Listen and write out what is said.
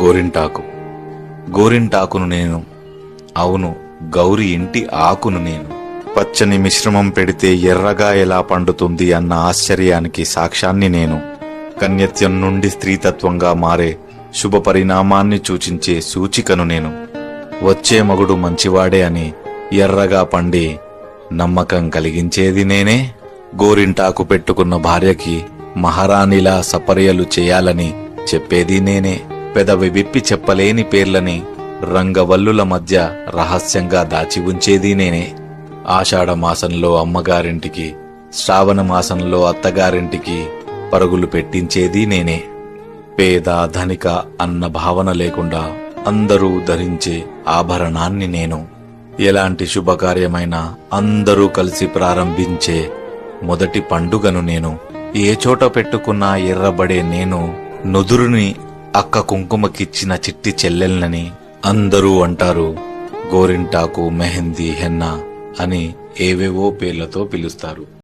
గోరింటాకు. గోరింటాకును నేను అవును గౌరి ఇంటి ఆకును నేను. పచ్చని మిశ్రమం పెడితే ఎర్రగా ఎలా పండుతుంది అన్న ఆశ్చర్యానికి సాక్ష్యాన్ని నేను. కన్యత్యం నుండి స్త్రీతత్వంగా మారే శుభ పరిణామాన్ని సూచించే సూచికను నేను. వచ్చే మగుడు మంచివాడే అని ఎర్రగా పండి నమ్మకం కలిగించేది నేనే. గోరింటాకు పెట్టుకున్న భార్యకి మహారాణిలా సపర్యలు చేయాలని చెప్పేది నేనే. పెదవి విప్పి చెప్పలేని పేర్లని రంగవల్లుల మధ్య రహస్యంగా దాచి ఉంచేది నేనే. ఆషాఢమాసంలో అమ్మగారింటికి శ్రావణ మాసంలో అత్తగారింటికి పరుగులు పెట్టించేది నేనే. పేద ధనిక అన్న భావన లేకుండా అందరూ ధరించే ఆభరణాన్ని నేను. ఎలాంటి శుభకార్యమైనా అందరూ కలిసి ప్రారంభించే మొదటి పండుగను నేను. ఏ చోట పెట్టుకున్నా ఎర్రబడే నేను నుదురుని అక్క కుంకుమకిచ్చిన చిట్టి చెల్లెల్నని అందరూ అంటారు. గోరింటాకు మెహందీ హెన్న అని ఏవేవో పేర్లతో పిలుస్తారు.